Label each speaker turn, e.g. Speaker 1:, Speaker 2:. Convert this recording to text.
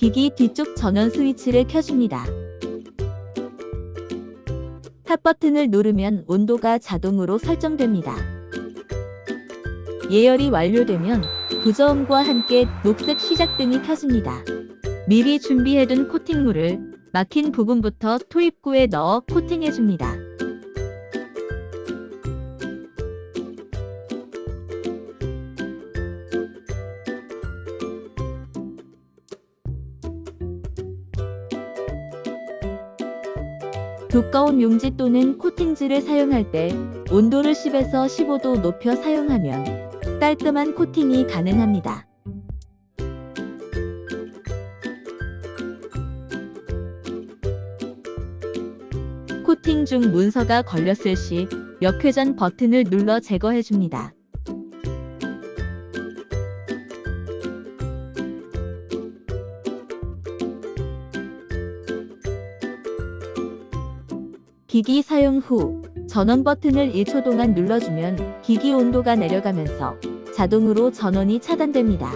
Speaker 1: 기기 뒤쪽 전원 스위치를 켜줍니다. 탑 버튼을 누르면 온도가 자동으로 설정됩니다. 예열이 완료되면 부저음과 함께 녹색 시작등이 켜집니다. 미리 준비해둔 코팅물을 막힌 부분부터 투입구에 넣어 코팅해줍니다. 두꺼운 용지 또는 코팅지를 사용할 때 온도를 10에서 15도 높여 사용하면 깔끔한 코팅이 가능합니다. 코팅 중 문서가 걸렸을 시몇회전 버튼을 눌러 제거해 줍니다. 기기 사용 후 전원 버튼을 1초 동안 눌러주면 기기 온도가 내려가면서 자동으로 전원이 차단됩니다.